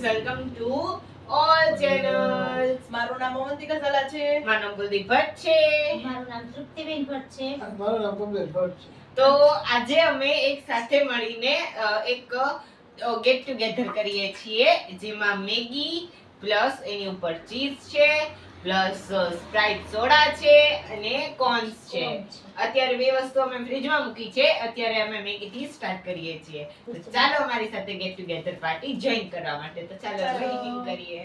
Friends welcome to all channels મારું નામ અવંતિકા ઝાલા છે. મારું નામ કુલદીપ ભટ્ટ છે. મારું નામ તૃપ્તિબેન ભટ્ટ છે. અને મારું નામ કમલેશ ભટ્ટ છે. તો આજે અમે એક સાથે મળીને એક ગેટ ટુગેધર કરીએ છીએ જેમાં મેગી પ્લસ એની ઉપર ચીઝ છે. પ્લસ સ્પ્રાઇટ સોડા છે અને કોન્સ છે. અત્યારે બે વસ્તુ અમે ફ્રીજમાં મૂકી છે. અત્યારે અમે મેગી થી સ્ટાર્ટ કરીએ છીએ. તો ચાલો અમારી સાથે ગેટ ટુગેધર પાર્ટી જોઈન કરવા માટે. તો ચાલો. જોઈનિંગ કરીએ.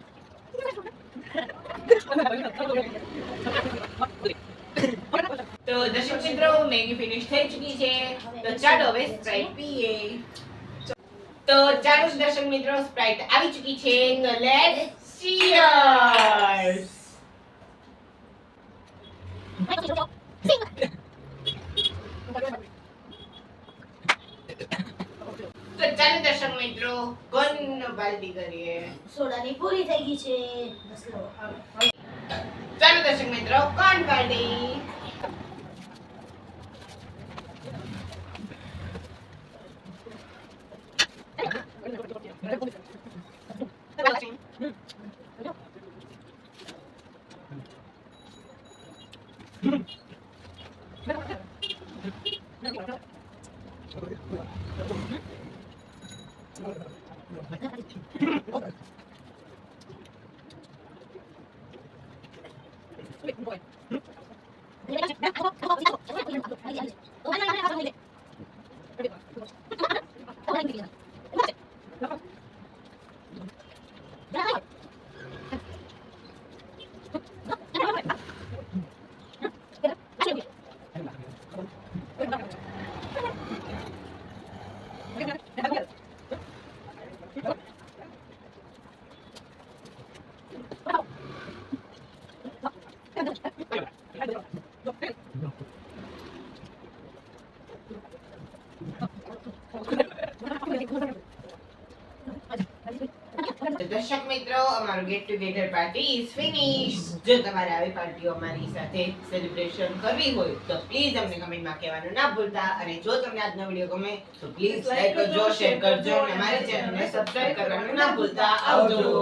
તો દર્શક મિત્રો મેગી ફિનિશ થઈ ચૂકી છે. તો ચાલો હવે સ્પ્રાઇટ પીએ. તો ચાલો દર્શક મિત્રો સ્પ્રાઇટ આવી ચૂકી છે. તો લેટ્સ ચીયર્સ ચાલો દર્શક મિત્રો કોણ બાલટી કરીએ. સોડાની પૂરી થઈ ગઈ છે. બસ લો. ચાલો દર્શક મિત્રો કોણ બાલટી તો દર્શક મિત્રો અમારું get together party is finish જો તમારે આવી પાર્ટીઓ અમારી સાથે સેલિબ્રેશન કરવી હોય તો પ્લીઝ અમને કમેન્ટમાં કહેવાનું ના ભૂલતા. અને જો તમને આજનો વીડિયો ગમે તો પ્લીઝ લાઈક કરજો શેર કરજો અને અમારી ચેનલને સબસ્ક્રાઇબ કરવાનું ના ભૂલતા. આવજો.